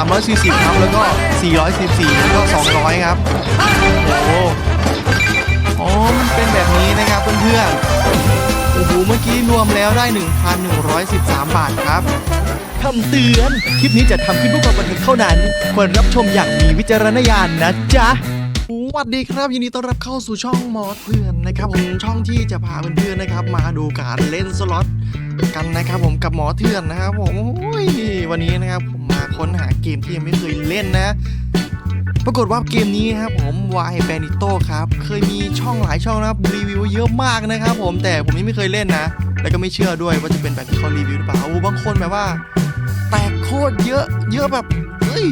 340 ครับ แล้วก็ 414 แล้วก็ 200 ครับ โอ้โหอ๋อ มันเป็นแบบนี้นะครับเพื่อนๆ โอ้โห เมื่อกี้รวมแล้วได้ 1,113 บาทครับคำเตือน คลิปนี้จะทำขึ้นเพื่อความบันเทิงเท่านั้น ควรรับชมอย่างมีวิจารณญาณนะจ๊ะสวัสดีครับยินดีต้อนรับเข้าสู่ช่องมอสเพื่อนนะครับผมช่องที่จะพาเพื่อนๆนะครับ มาดูการเล่นสล็อตกันนะครับผมกับหมอเถื่อนนะครับผมโอ้ยวันนี้นะครับผมมา ค้นหาเกมที่ยังไม่เคยเล่นนะ ปรากฏว่าเกมนี้ครับผมวายแบนิโต้ครับ เคยมีช่องหลายช่องนะครับรีวิวเยอะมากนะครับผมแต่ผมยังไม่เคยเล่นนะ แล้วก็ไม่เชื่อด้วยว่าจะเป็นแบบที่เขารีวิวหรือเปล่าโอ้บางคนแบบว่า แตกโคตรเยอะเยอะแบบเฮ้ย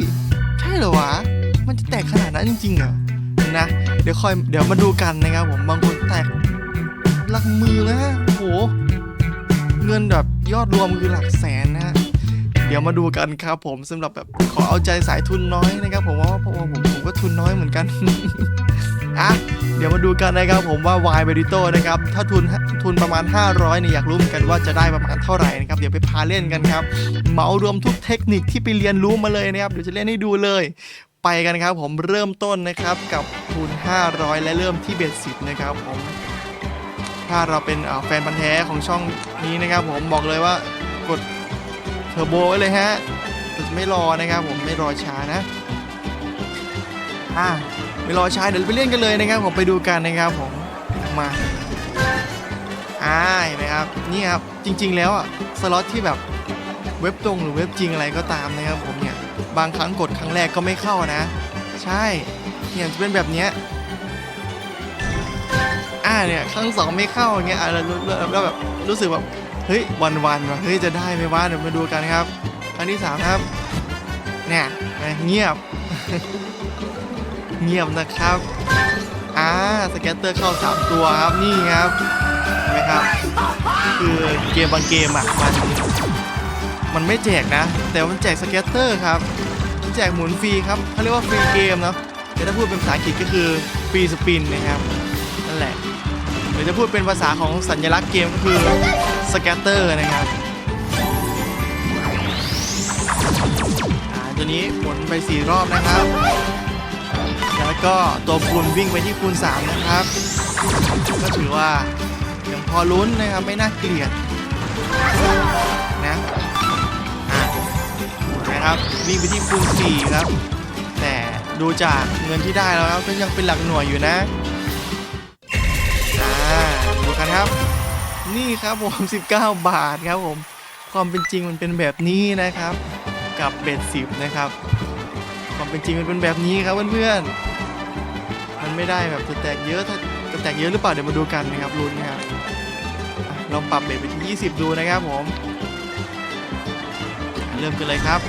ใช่เหรอวะมันจะแตกขนาดนั้นจริงๆเหรอนะ เดี๋ยวคอยเดี๋ยวมาดูกันนะครับผมบางคนแตกหลักมือนะฮะโอ้โหเงินแบบยอดรวมคือหลักแสนนะฮะ เดี๋ยวมาดูกันครับผมสำหรับแบบขอเอาใจสายทุนน้อยนะครับผมว่าเพราะว่าผมผมก็ทุนน้อยเหมือนกันอะเดี๋ยวมาดูกันนะครับผมว่าวายเบริโตนะครับถ้าทุนทุนประมาณ 500เนี่ยอยากรู้เหมือนกันว่าจะได้ประมาณเท่าไหร่นะครับเดี๋ยวไปพาเล่นกันครับเหมารวมทุกเทคนิคที่ไปเรียนรู้มาเลยนะครับเดี๋ยวจะเล่นให้ดูเลยไปกันครับผมเริ่มต้นนะครับกับทุน 500 และเริ่มที่เบสิบนะครับผมถ้าเราเป็นแฟนพันธ์แท้ของช่องนี้นะครับผมบอกเลยว่ากด เทอร์โบไว้เลยฮะไม่รอนะครับผมไม่รอช้านะอะไม่รอช้าเดี๋ยวไปเล่นกันเลยนะครับผมไปดูกันนะครับผมมาอ่าเห็นไหมครับนี่ครับจริง ๆ แล้วอะสล็อตที่แบบเว็บตรงหรือเว็บจริงอะไรก็ตามนะครับผมเนี่ยบางครั้งกดครั้งแรกก็ไม่เข้านะ ใช่เนี่ยจะเป็นแบบเนี้ยอ่าเนี่ยครั้งสองไม่เข้าอย่างเงี้ยอะแล้วแล้วแล้วแบบรู้สึกแบบ เฮ้ยวันวันว่ะเฮ้ยจะได้ไหมวะเดี๋ยวมาดูกันครับครั้งที่สามครับเนี่ยเงียบ เงียบนะครับอ่าสแกตเตอร์เข้าสามตัวครับนี่ครับเห็นไหมครับ คือเกมบางเกมอะมันมันไม่แจกนะ แต่มันแจกสเก็ตเตอร์ครับมันแจกหมุนฟรีครับเขาเรียกว่าฟรีเกมเนาะแต่ถ้าพูดเป็นภาษาอังกฤษก็คือฟรีสปินนะครับนั่นแหละหรือจะพูดเป็นภาษาของสัญลักษณ์เกมก็คือ สเก็ตเตอร์นะครับอ่าตัวนี้หมุนไป 4 รอบนะครับ แล้วก็ตัวคูณวิ่งไปที่คูณ 3 นะครับ ก็ถือว่ายังพอลุ้นนะครับไม่น่าเกลียดนะอะนะครับวิ่งไปที่คูณ 4 ครับ แต่ดูจากเงินที่ได้แล้วก็ยังเป็นหลักหน่วยอยู่นะ อ่าดูกันครับ นี่ครับผม 19 บาทครับผมความเป็นจริงมันเป็นแบบนี้นะครับ กับเบ็ดสิบนะครับ ความเป็นจริงมันเป็นแบบนี้ครับเพื่อนๆมันไม่ได้แบบจะแตกเยอะถ้าจะแตกเยอะหรือเปล่าเดี๋ยวมาดูกันนะครับรุนนะครับลองปรับเบ็ดไปที่20 ดูนะครับผม เริ่มกันเลยครับ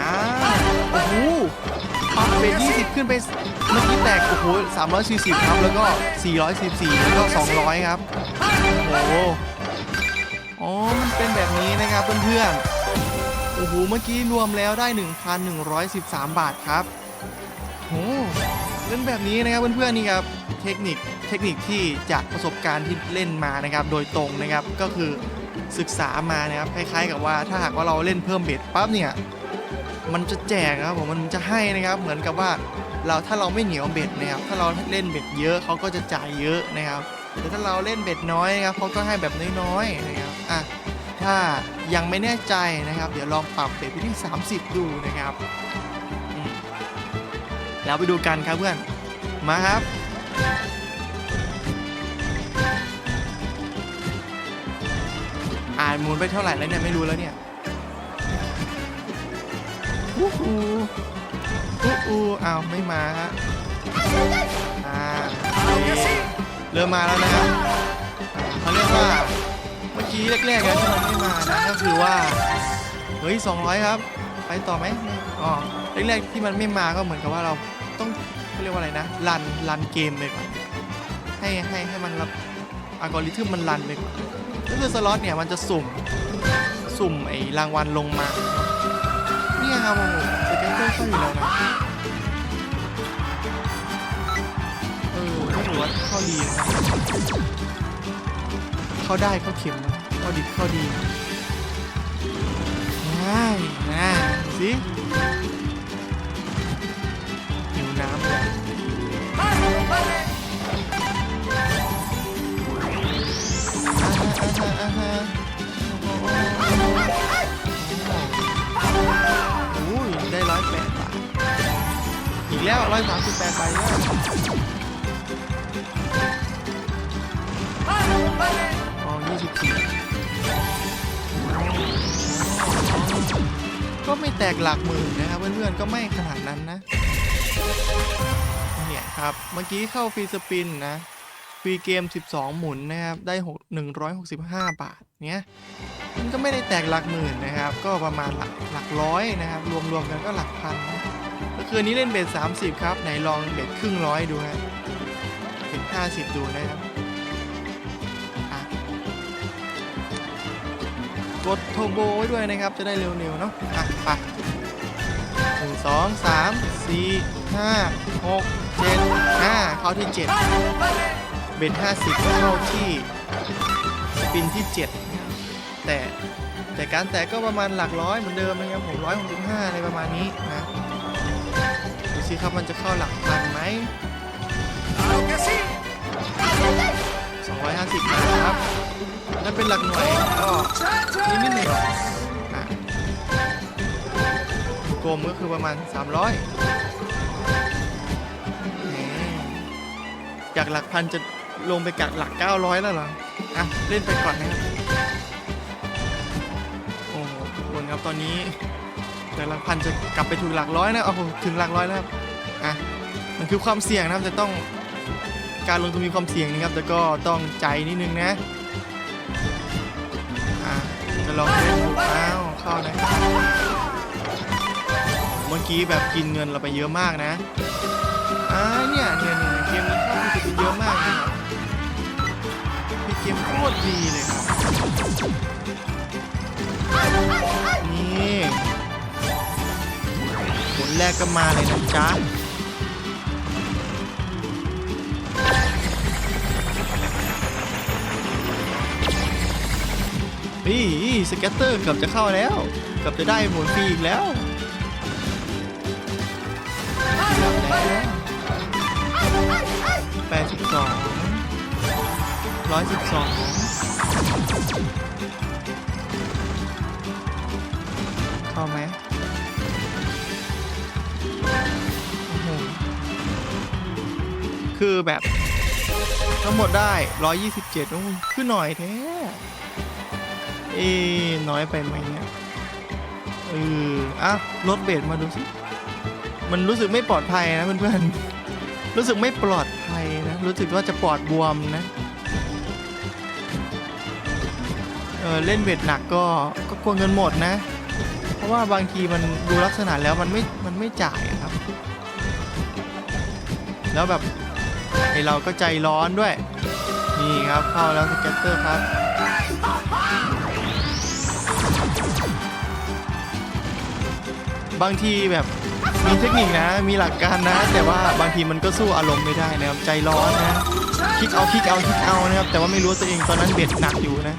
อ่าโอ้โห ปรับเบร20 ขึ้นไปเมื่อกี้แตกโอ้โห340 ครับ แล้วก็ 414แล้วก็ 200 ครับ โอ้โหอ๋อ มันเป็นแบบนี้นะครับเพื่อนๆ โอ้โห เมื่อกี้รวมแล้วได้ 1,113 บาทครับโอ้เป็นแบบนี้นะครับเพื่อนๆนี่ครับ เทคนิค เทคนิคที่จากประสบการณ์ที่เล่นมานะครับ โดยตรงนะครับ ก็คือศึกษามานะครับ คล้ายๆ กับว่าถ้าหากว่าเราเล่นเพิ่มเบ็ดปั๊บเนี่ย มันจะแจกครับผมมันจะให้นะครับ เหมือนกับว่าเราถ้าเราไม่เหนียวเบ็ดนะครับถ้าเราเล่นเบ็ดเยอะเขาก็จะจ่ายเยอะนะครับแต่ถ้าเราเล่นเบ็ดน้อยนะครับเขาก็ให้แบบน้อยๆนะครับอะถ้ายังไม่แน่ใจนะครับ เดี๋ยวลองปรับเบ็ดไปที่ 30 ดูนะครับแล้วไปดูกันครับเพื่อนมาครับอ่านมุนไปเท่าไหร่แล้วเนี่ยไม่รู้แล้วเนี่ย อู้หูอู้หูอ้าวไม่มาฮะอ่าเริ่มมาแล้วนะครับเขาเรียกว่าเมื่อกี้แรกๆนะที่มันไม่มานะก็คือว่าเฮ้ย200 ครับ ไปต่อไหมอ๋อแรกๆที่มันไม่มาก็เหมือนกับว่าเราต้องเขาเรียกว่าอะไรนะรันรันเกมไปก่อนให้ให้ให้มันรับอัลกอริทึมมันรันไปก่อนก็คือสล็อตเนี่ยมันจะสุ่มสุ่มไอ้รางวัลลงมา ครับผมสเก็ตเตอร์เข้าอยู่แล้วนะเออก็ถือว่าเข้าดีนะครับเข้าได้เข้าเข็มนะเข้าดีเข้าดีอ่าช่นะสิหิวน้ำเลยอ่าฮะอ่าฮะอ่าฮะ กแล้วร้อยสามสิบแปดใบแล้วอ๋อยี่สิบสี่ก็ไม่แตกหลักหมื่นนะครับเพื่อนๆก็ไม่ขนาดนั้นนะ เนี่ยครับ เมื่อกี้เข้าฟรีสปินนะฟรีเกม 12 หมุนนะครับ ได้ 6 165 บาท เนี้ย มันก็ไม่ได้แตกหลักหมื่นนะครับ ก็ประมาณหลักหลักร้อยนะครับ รวมๆกันก็หลักพันนะ ก็คืออันนี้เล่นเบส30 ครับ ไหนลองเบสครึ่งร้อยดูฮะเบส50 ดูนะครับกดโทโบไว้ด้วยนะครับ จะได้เร็วๆเนาะอะไปหนึ่งสองสามสี่ห้าหกเจ็ดห้าเข้าที่เจ็ดเบส50เข้าที่สปินที่7แต่แต่การแตกก็ประมาณหลักร้อยเหมือนเดิมนะครับผมร้อยหกสิบห้าอะไรประมาณนี้นะ สิครับมันจะเข้าหลักพันไหมสองร้อยห้าสิบนะครับนั่นเป็นหลักหน่วยก็นิดนิดหน่อยๆอะกลมก็คือประมาณ 300 จากหลักพันจะลงไปกักหลัก 900 แล้วเหรอ อะ เล่นไปก่อนนะครับ โอ้โหทุกคนครับตอนนี้แต่หลักพันจะกลับไปถึงหลักร้อยนะโอ้โหถึงหลักร้อยแล้วครับ อะมันคือความเสี่ยงนะครับจะต้องการลงทุนมีความเสี่ยงนะครับ แต่ก็ต้องใจนิดนึงนะอะจะลองเล่นดูอ้าวเข้านะเมื่อกี้แบบกินเงินเราไปเยอะมากนะอ่าเนี่ยเนี่ยเนี่ยเกมนี้เข้าไปเยอะมากนะครับมีเกมโคตรดีเลยครับนี่ผลแรกก็มาเลยนะจ๊ะ นี่สเก็ตเตอร์เกือบจะเข้าแล้วเกือบจะได้หมุนฟรีอีกแล้วแปดสิบสองร้อยสิบสองเข้าไหมโอ้โหคือแบบทั้งหมดได้ 127โอ้ยคือหน่อยแท้ เอ๊น้อยไปไหมเนี่ยเอออะลดเบสมาดูสิ มันรู้สึกไม่ปลอดภัยนะเพื่อนๆ รู้สึกไม่ปลอดภัยนะ รู้สึกว่าจะปอดบวมนะ เออเล่นเบสหนักก็ก็กลัวเงินหมดนะ เพราะว่าบางทีมันดูลักษณะแล้วมันไม่ มันไม่จ่ายครับ แล้วแบบไอเราก็ใจร้อนด้วย นี่ครับเข้าแล้วสเก็ตเตอร์ครับ บางทีแบบมีเทคนิคนะ มีหลักการนะ แต่ว่าบางทีมันก็สู้อารมณ์ไม่ได้นะครับ ใจร้อนนะ คิดเอาคิดเอาคิดเอานะครับ แต่ว่าไม่รู้ตัวเองตอนนั้นเบ็ดหนักอยู่นะ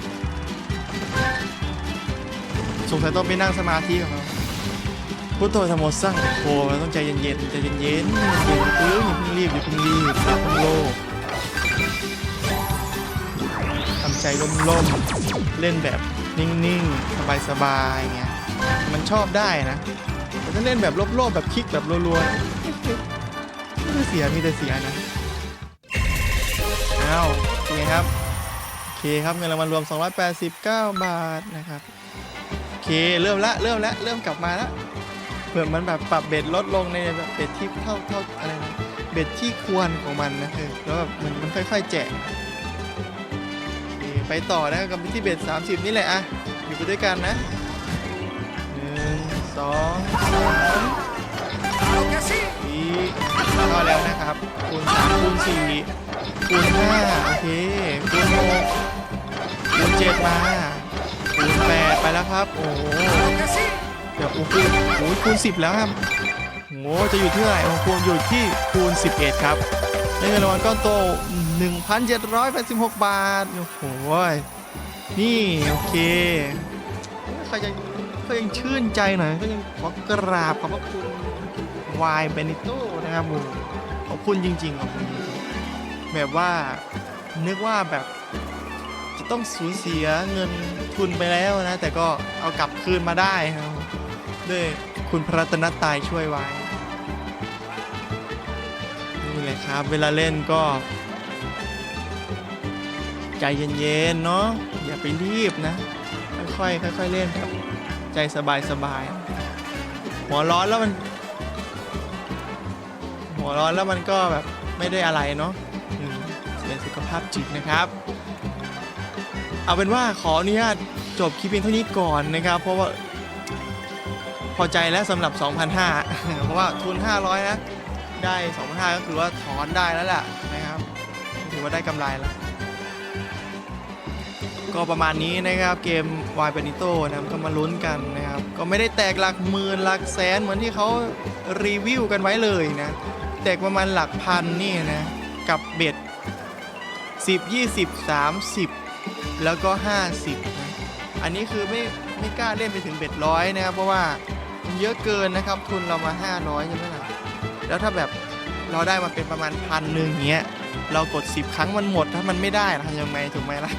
สงสัยต้องไปนั่งสมาธิกับเขาพุทโธธรรมสร้างโอ้เราต้องใจเย็นๆ ใจเย็นๆเย็นๆปื้ออย่าเพิ่งรีบอย่าเพิ่งรีบอย่าเพิ่งโลภทำใจร่มๆ เล่นแบบนิ่งๆ สบายๆเงี้ย มันชอบได้นะ ถ้าเล่นแบบโลภๆแบบคลิกแบบรัวๆไม่ได้เสียมีแต่เสียนะอ้าวโอเคครับโอเคครับเงินรางวัลรวม 289 บาทนะครับโอเคเริ่มละเริ่มละเริ่มกลับมาละเผื่อมันแบบปรับเบ็ดลดลงในแบบเบ็ดที่เท่าเท่าอะไรนะเบ็ดที่ควรของมันนะเออแล้วแบบมันมันค่อย ๆ แจกโอเคไปต่อนะกับกับที่เบ็ด30 นี่แหละอะอยู่ไปด้วยกันนะ สองสามสี่เข้าแล้วนะครับคูณสามคูณสี่คูณห้าโอเคคูณหกคูณเจ็ดมาคูณแปดไปแล้วครับโอ้โหเดี๋ยวโอ้โหโอ้โหคูณสิบแล้วครับโอ้โหจะอยู่ที่เท่าไหร่โอ้โหอยู่ที่คูณ11ครับได้เงินรางวัลก้อนโต 1,786 บาท โอ้โห นี่ โอเค ใครจะ ก็ยังชื่นใจหน่อยก็ยังขอกราบขอบพระคุณวายเบนิโต้นะครับผมขอบคุณจริงๆขอบคุณจริงๆแบบว่านึกว่าแบบจะต้องสูญเสียเงินทุนไปแล้วนะ แต่ก็เอากลับคืนมาได้ครับด้วยคุณพระรัตนตรัยช่วยไว้ นี่เลยครับ เวลาเล่นก็ ใจเย็นๆเนาะอย่าไปรีบนะ ค่อยๆค่อยๆเล่นครับ ใจสบายๆหัวร้อนแล้วมัน หัวร้อนแล้วมันก็แบบไม่ได้อะไรเนาะอืมเสียสุขภาพจิตนะครับ เอาเป็นว่าขออนุญาตจบคลิปเพียงเท่านี้ก่อนนะครับ เพราะว่าพอใจแล้วสำหรับ 2,500 เพราะว่าทุน 500 นะ ได้ 2,500 ก็คือว่าถอนได้แล้วแหละนะครับ ถือว่าได้กำไรแล้ว ก็ประมาณนี้นะครับเกม y b e n i t o นะครับก็มาลุ้นกันนะครับ ก็ไม่ได้แตกหลักหมื่นหลักแสนเหมือนที่เขารีวิวกันไว้เลยนะ แตกประมาณหลักพันนี่นะ กับเบ็ด 10 20 30 แล้วก็ 50นะอันนี้คือไม่ไม่กล้าเล่นไปถึงเบ็ดร้อยนะครับเพราะว่ามันเยอะเกินนะครับทุนเรามา 500ใช่ไหมล่ะแล้วถ้าแบบเราได้มาเป็นประมาณพันหนึ่งเงี้ยเรากด 10 ครั้งมันหมดถ้ามันไม่ได้ทำยังไงถูกไหมล่ะ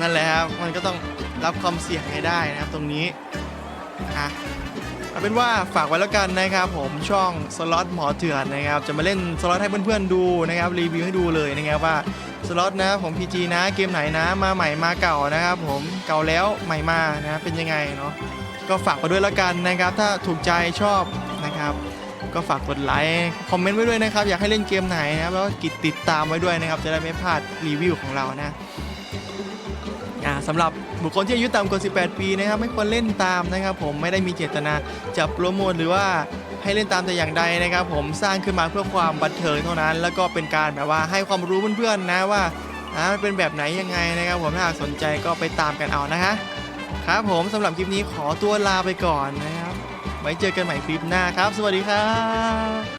นั่นแหละครับ มันก็ต้องรับความเสี่ยงให้ได้นะครับตรงนี้อะเอาเป็นว่าฝากไว้แล้วกันนะครับ ผมช่องสล็อตหมอเถื่อนนะครับ จะมาเล่นสล็อตให้เพื่อนๆดูนะครับ รีวิวให้ดูเลยนะครับว่าสล็อตนะของ PG นะเกมไหนนะมาใหม่มาเก่านะครับ ผมเก่าแล้วใหม่มานะเป็นยังไงเนาะก็ฝากไปด้วยแล้วกันนะครับ ถ้าถูกใจชอบนะครับ ก็ฝากกดไลค์คอมเมนต์ไว้ด้วยนะครับ อยากให้เล่นเกมไหนนะครับแล้วก็กดติดตามไว้ด้วยนะครับ จะได้ไม่พลาดรีวิวของเรานะ สำหรับบุคคลที่อายุต่ำกว่า 18 ปีนะครับไม่ควรเล่นตามนะครับ ผมไม่ได้มีเจตนาจะโปรโมทหรือว่าให้เล่นตามแต่อย่างใดนะครับ ผมสร้างขึ้นมาเพื่อความบันเทิงเท่านั้น แล้วก็เป็นการแบบว่าให้ความรู้เพื่อนๆนะว่าอ่ามันเป็นแบบไหนยังไงนะครับ ผมถ้าหากสนใจก็ไปตามกันเอานะฮะครับผมสำหรับคลิปนี้ขอตัวลาไปก่อนนะครับไว้เจอกันใหม่คลิปหน้าครับ สวัสดีครับ